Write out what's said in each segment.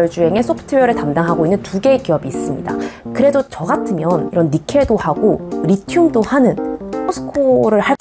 자율주행의 소프트웨어를 담당하고 있는 두 개의 기업이 있습니다. 그래도 저 같으면 이런 니켈도 하고 리튬도 하는 포스코를 할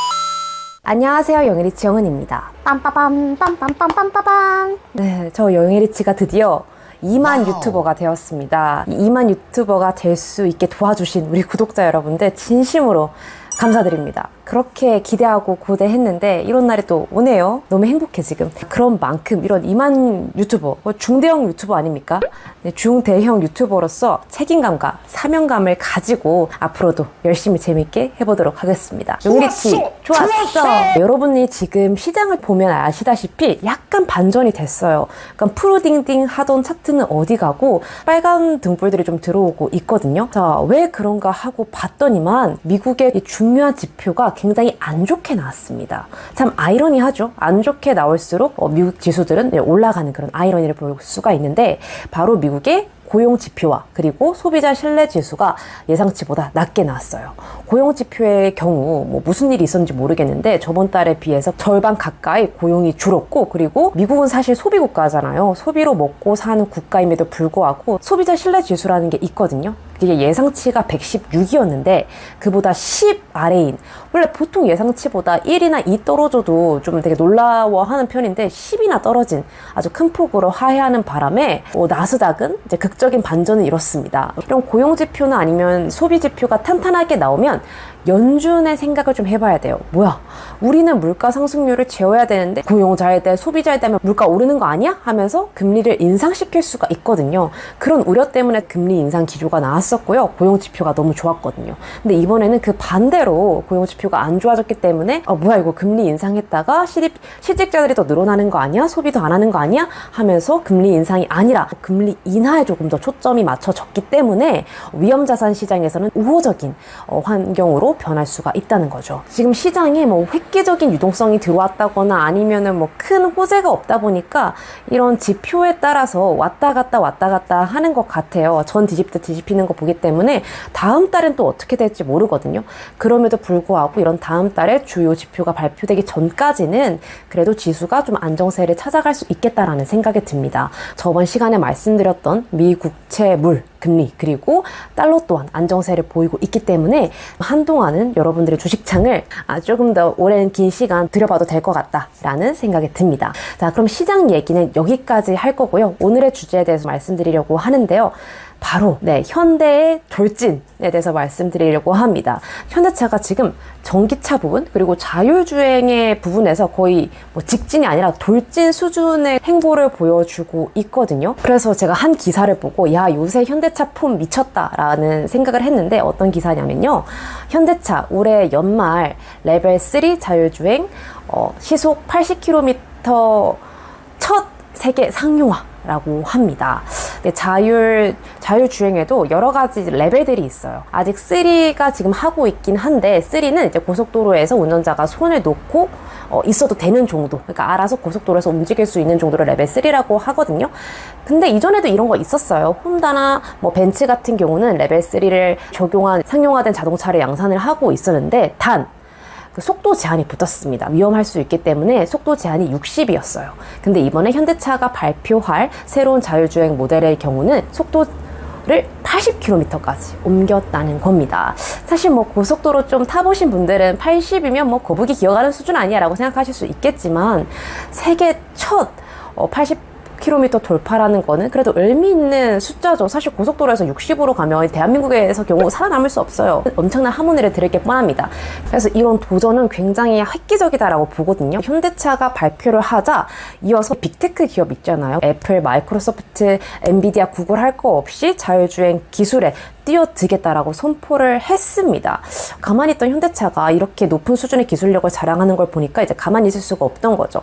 안녕하세요 영일이치 영은입니다. 빰빠밤 빰빰빰빰빠밤 네, 저 영일이치가 드디어 2만 유튜버가 되었습니다. 이 2만 유튜버가 될 수 있게 도와주신 우리 구독자 여러분들 진심으로 감사드립니다. 그렇게 기대하고 고대했는데 이런 날이 또 오네요. 너무 행복해 지금. 그런 만큼 이런 2만 유튜버, 뭐 중대형 유튜버 아닙니까? 네, 중대형 유튜버로서 책임감과 사명감을 가지고 앞으로도 열심히 재밌게 해보도록 하겠습니다. 용리치 좋았어. 여러분이 지금 시장을 보면 아시다시피 약간 반전이 됐어요. 약간 푸르딩딩 하던 차트는 어디 가고 빨간 등불들이 좀 들어오고 있거든요. 자, 왜 그런가 하고 봤더니만 미국의 이 중요한 지표가 굉장히 안 좋게 나왔습니다. 참 아이러니하죠. 안 좋게 나올수록 어, 미국 지수들은 네, 올라가는 그런 아이러니를 볼 수가 있는데 바로 미국의 고용 지표와 그리고 소비자 신뢰 지수가 예상치보다 낮게 나왔어요. 고용 지표의 경우 뭐 무슨 일이 있었는지 모르겠는데 저번 달에 비해서 절반 가까이 고용이 줄었고 그리고 미국은 사실 소비 국가잖아요. 소비로 먹고 사는 국가임에도 불구하고 소비자 신뢰 지수라는 게 있거든요. 그게 예상치가 116이었는데 그보다 10 아래인 원래 보통 예상치보다 1이나 2 떨어져도 좀 되게 놀라워하는 편인데 10이나 떨어진 아주 큰 폭으로 하회하는 바람에 어, 나스닥은 이제 극 적인 반전을 이뤘습니다. 이런 고용 지표나 아니면 소비 지표가 탄탄하게 나오면 연준의 생각을 좀 해봐야 돼요. 뭐야? 우리는 물가 상승률을 재워야 되는데 고용자에 대해 소비자에 대한 물가 오르는 거 아니야? 하면서 금리를 인상시킬 수가 있거든요. 그런 우려 때문에 금리 인상 기조가 나왔었고요. 고용 지표가 너무 좋았거든요. 근데 이번에는 그 반대로 고용 지표가 안 좋아졌기 때문에 어 뭐야 이거 금리 인상했다가 실입 실직자들이 더 늘어나는 거 아니야? 소비도 안 하는 거 아니야? 하면서 금리 인상이 아니라 금리 인하에 조금 더 초점이 맞춰졌기 때문에 위험 자산 시장에서는 우호적인 어, 환경으로 변할 수가 있다는 거죠. 지금 시장에 뭐 획기적인 유동성이 들어왔다거나 아니면은 뭐 큰 호재가 없다 보니까 이런 지표에 따라서 왔다 갔다 왔다 갔다 하는 것 같아요. 전 뒤집듯 뒤집히는 거 보기 때문에 다음 달엔 또 어떻게 될지 모르거든요. 그럼에도 불구하고 이런 다음 달에 주요 지표가 발표되기 전까지는 그래도 지수가 좀 안정세를 찾아갈 수 있겠다라는 생각이 듭니다. 저번 시간에 말씀드렸던 미국채물 금리 그리고 달러 또한 안정세를 보이고 있기 때문에 한동안은 여러분들의 주식창을 아, 조금 더 오랜 긴 시간 들여봐도 될 것 같다라는 생각이 듭니다. 자, 그럼 시장 얘기는 여기까지 할 거고요. 오늘의 주제에 대해서 말씀드리려고 하는데요. 바로 네 현대의 돌진에 대해서 말씀드리려고 합니다. 현대차가 지금 전기차 부분 그리고 자율주행의 부분에서 거의 뭐 직진이 아니라 돌진 수준의 행보를 보여주고 있거든요. 그래서 제가 한 기사를 보고 야 요새 현대차 폼 미쳤다라는 생각을 했는데 어떤 기사냐면요. 현대차 올해 연말 레벨 3 자율주행 어, 시속 80km 첫 세계 상용화라고 합니다. 자율 자율 주행에도 여러 가지 레벨들이 있어요. 아직 3가 지금 하고 있긴 한데 3는 이제 고속도로에서 운전자가 손을 놓고 어, 있어도 되는 정도. 그러니까 알아서 고속도로에서 움직일 수 있는 정도를 레벨 3라고 하거든요. 근데 이전에도 이런 거 있었어요. 혼다나 뭐 벤츠 같은 경우는 레벨 3를 적용한 상용화된 자동차를 양산을 하고 있었는데 단그 속도 제한이 붙었습니다. 위험할 수 있기 때문에 속도 제한이 60이었어요. 근데 이번에 현대차가 발표할 새로운 자율주행 모델의 경우는 속도 를 80km까지 옮겼다는 겁니다. 사실 뭐 고속도로 좀 타보신 분들은 80이면 뭐 거북이 기어가는 수준 아니야 라고 생각하실 수 있겠지만 세계 첫 어, 80 km 돌파라는 거는 그래도 의미 있는 숫자죠. 사실 고속도로에서 60으로 가면 대한민국에서 경우 살아남을 수 없어요. 엄청난 하모니를 들을 게 뻔합니다. 그래서 이런 도전은 굉장히 획기적이다라고 보거든요. 현대차가 발표를 하자 이어서 빅테크 기업 있잖아요. 애플, 마이크로소프트, 엔비디아, 구글 할 거 없이 자율주행 기술에 뛰어들겠다라고 선포를 했습니다. 가만히 있던 현대차가 이렇게 높은 수준의 기술력을 자랑하는 걸 보니까 이제 가만히 있을 수가 없던 거죠.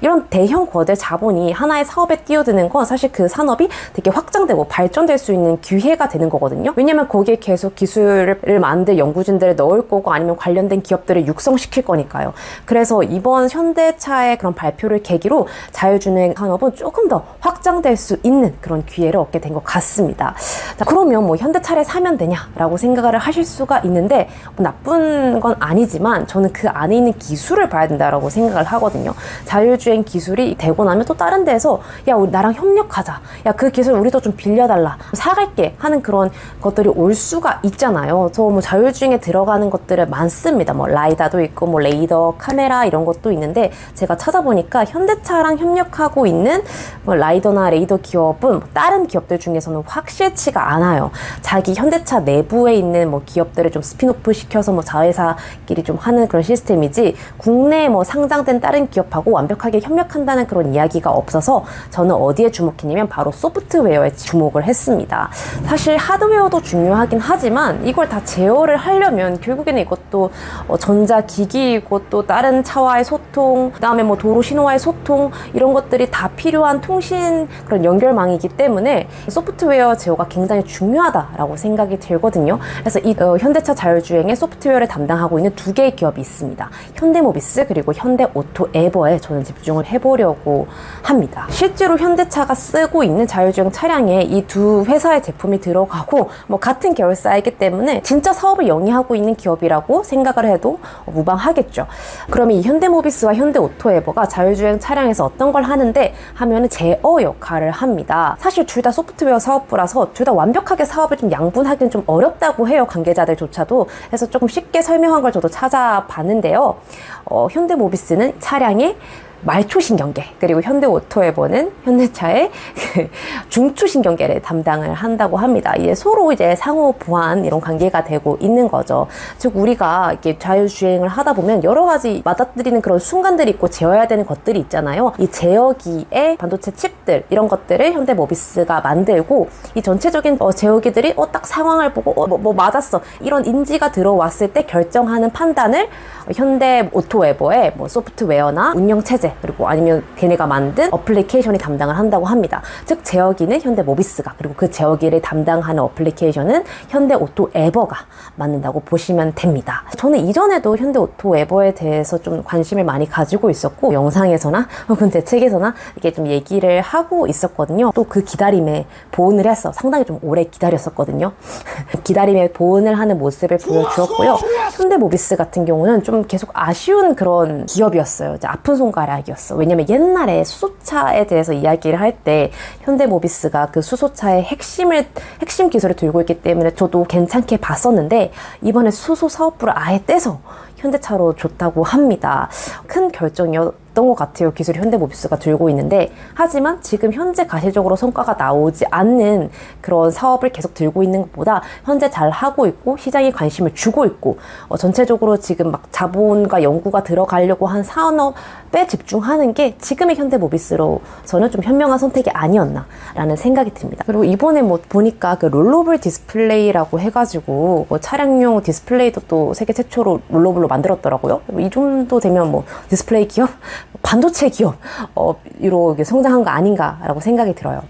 이런 대형 거대 자본이 하나의 사업에 뛰어드는 건 사실 그 산업이 되게 확장되고 발전될 수 있는 기회가 되는 거거든요. 왜냐면 거기에 계속 기술을 만들 연구진들을 넣을 거고 아니면 관련된 기업들을 육성시킬 거니까요. 그래서 이번 현대차의 그런 발표를 계기로 자율주행 산업은 조금 더 확장될 수 있는 그런 기회를 얻게 된 것 같습니다. 자, 그러면 뭐 현대차를 사면 되냐라고 생각을 하실 수가 있는데 뭐 나쁜 건 아니지만 저는 그 안에 있는 기술을 봐야 된다라고 생각을 하거든요. 자율주행 기술이 되고 나면 또 다른 데서 야 우리 나랑 협력하자. 야 그 기술 우리도 좀 빌려달라. 사갈게 하는 그런 것들이 올 수가 있잖아요. 저 뭐 자율주행에 들어가는 것들을 많습니다. 뭐 라이다도 있고 뭐 레이더, 카메라 이런 것도 있는데 제가 찾아보니까 현대차랑 협력하고 있는 뭐 라이더나 레이더 기업은 뭐 다른 기업들 중에서는 확실치가 않아요. 자기 현대차 내부에 있는 뭐 기업들을 좀 스피노프 시켜서 뭐 자회사끼리 좀 하는 그런 시스템이지 국내에 뭐 상장된 다른 기업하고 완벽하게 협력한다는 그런 이야기가 없어서 저는 어디에 주목했냐면 바로 소프트웨어에 주목을 했습니다. 사실 하드웨어도 중요하긴 하지만 이걸 다 제어를 하려면 결국에는 이것도 어, 전자 기기이고 또 다른 차와의 소통, 그다음에 뭐 도로 신호와의 소통 이런 것들이 다 필요한 통신 그런 연결망이기 때문에 소프트웨어 제어가 굉장히 중요하다라고 생각이 들거든요. 그래서 이 어, 현대차 자율주행의 소프트웨어를 담당하고 있는 두 개의 기업이 있습니다. 현대모비스 그리고 현대오토 에버에 저는 집중을 해보려고 합니다. 실제로 현대차가 쓰고 있는 자율주행 차량에 이 두 회사의 제품이 들어가고 뭐 같은 계열사이기 때문에 진짜 사업을 영위하고 있는 기업이라고 생각을 해도 무방하겠죠. 그러면 이 현대모비스와 현대오토 에버가 자율주행 차량에서 어떤 걸 하는데 하면은 제어 역할을 합니다. 사실 둘 다 소프트웨어 사업부라서 둘 다 완벽하게 사업을 좀 양 분하기는 좀 어렵다고 해요 관계자들조차도. 그래서 조금 쉽게 설명한 걸 저도 찾아봤는데요. 어, 현대모비스는 차량의 말초신경계 그리고 현대오토에버는 현대차의 그 중추신경계를 담당을 한다고 합니다. 이제 서로 이제 상호 보완 이런 관계가 되고 있는 거죠. 즉 우리가 이렇게 자율주행을 하다 보면 여러 가지 맞닥뜨리는 그런 순간들이 있고 제어해야 되는 것들이 있잖아요. 이 제어기의 반도체 칩들 이런 것들을 현대모비스가 만들고 이 전체적인 어, 제어기들이 어, 딱 상황을 보고 어, 뭐, 뭐 맞았어 이런 인지가 들어왔을 때 결정하는 판단을 현대 오토웨버의 뭐 소프트웨어나 운영 체제 그리고 아니면 걔네가 만든 어플리케이션이 담당을 한다고 합니다. 즉 제어기는 현대 모비스가 그리고 그 제어기를 담당하는 어플리케이션은 현대 오토 에버가 만든다고 보시면 됩니다. 저는 이전에도 현대 오토 에버에 대해서 좀 관심을 많이 가지고 있었고 영상에서나 혹은 제 책에서나 이렇게 좀 얘기를 하고 있었거든요. 또 그 기다림에 보온을 해서 상당히 좀 오래 기다렸었거든요. 기다림에 보온을 하는 모습을 보여주었고요. 현대 모비스 같은 경우는 좀 계속 아쉬운 그런 기업이었어요. 아픈 손가락 이었어. 왜냐면 옛날에 수소차에 대해서 이야기를 할 때 현대모비스가 그 수소차의 핵심을 핵심 기술을 들고 있기 때문에 저도 괜찮게 봤었는데 이번에 수소 사업부를 아예 떼서 현대차로 줬다고 합니다. 큰 결정이었 던 것 같아요. 기술 현대모비스가 들고 있는데 하지만 지금 현재 가시적으로 성과가 나오지 않는 그런 사업을 계속 들고 있는 것보다 현재 잘 하고 있고 시장에 관심을 주고 있고 어, 전체적으로 지금 막 자본과 연구가 들어가려고 한 산업에 집중하는 게 지금의 현대모비스로서는 좀 현명한 선택이 아니었나라는 생각이 듭니다. 그리고 이번에 뭐 보니까 그 롤러블 디스플레이라고 해가지고 뭐 차량용 디스플레이도 또 세계 최초로 롤러블로 만들었더라고요. 뭐 이 정도 되면 뭐 디스플레이 기업, 반도체 기업, 어, 성장한 거 아닌가라고 생각이 들어요.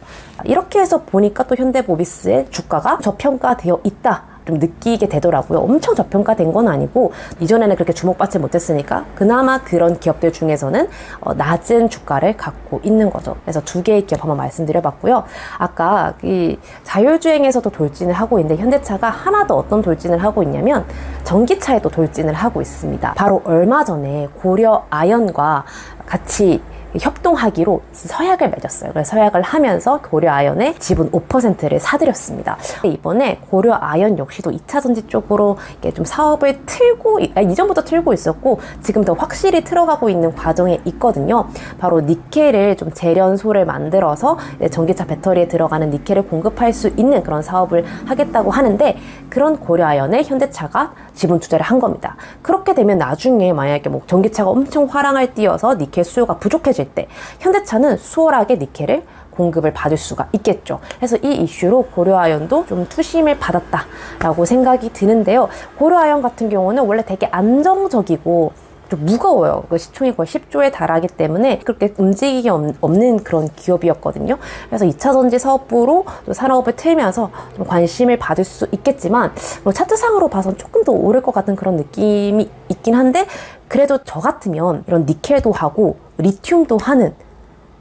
이렇게 해서 보니까 또 현대모비스의 주가가 저평가되어 있다. 좀 느끼게 되더라고요. 엄청 저평가된 건 아니고 이전에는 그렇게 주목받지 못했으니까 그나마 그런 기업들 중에서는 어, 낮은 주가를 갖고 있는 거죠. 그래서 두 개의 기업 한번 말씀드려봤고요. 아까 이 자율주행에서도 돌진을 하고 있는데 현대차가 하나 더 어떤 돌진을 하고 있냐면 전기차에도 돌진을 하고 있습니다. 바로 얼마 전에 고려 아연과 같이 협동하기로 서약을 맺었어요. 그래서 서약을 하면서 고려 아연의 지분 5%를 사들였습니다. 이번에 고려 아연 역시도 2차 전지 쪽으로 이렇게 좀 사업을 틀고 아, 이전부터 틀고 있었고 지금 더 확실히 틀어가고 있는 과정에 있거든요. 바로 니켈을 좀 재련소를 만들어서 전기차 배터리에 들어가는 니켈을 공급할 수 있는 그런 사업을 하겠다고 하는데 그런 고려 아연에 현대차가 지분 투자를 한 겁니다. 그렇게 되면 나중에 만약에 뭐 전기차가 엄청 화랑을 띄어서 니켈 수요가 부족해 질 때 현대차는 수월하게 니켈을 공급을 받을 수가 있겠죠. 그래서 이 이슈로 고려아연도 좀 투심을 받았다라고 생각이 드는데요. 고려아연 같은 경우는 원래 되게 안정적이고 좀 무거워요. 그 시총이 거의 10조에 달하기 때문에 그렇게 움직이기 없- 없는 그런 기업이었거든요. 그래서 2차 전지 사업부로 또 산업을 틀면서 좀 관심을 받을 수 있겠지만 뭐 차트상으로 봐선 조금 더 오를 것 같은 그런 느낌이 있긴 한데 그래도 저 같으면 이런 니켈도 하고 리튬도 하는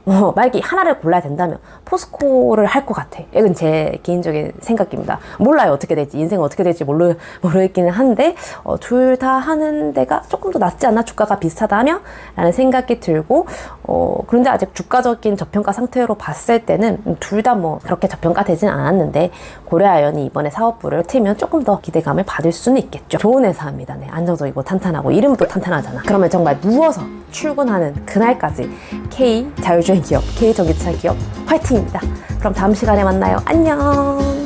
어, 만약에 하나를 골라야 된다면 포스코를 할 것 같아. 이건 제 개인적인 생각입니다. 몰라요 어떻게 될지 인생 어떻게 될지 모르 모르겠기는 한데 어, 둘 다 하는 데가 조금 더 낫지 않나 주가가 비슷하다면 라는 생각이 들고 어, 그런데 아직 주가적인 저평가 상태로 봤을 때는 둘 다 뭐 그렇게 저평가 되진 않았는데 고려아연이 이번에 사업부를 트면 조금 더 기대감을 받을 수는 있겠죠. 좋은 회사입니다. 네, 안정적이고 탄탄하고 이름도 탄탄하잖아. 그러면 정말 누워서 출근하는 그날까지 K 자율주행 기업, K 전기차 기업 화이팅입니다. 그럼 다음 시간에 만나요. 안녕.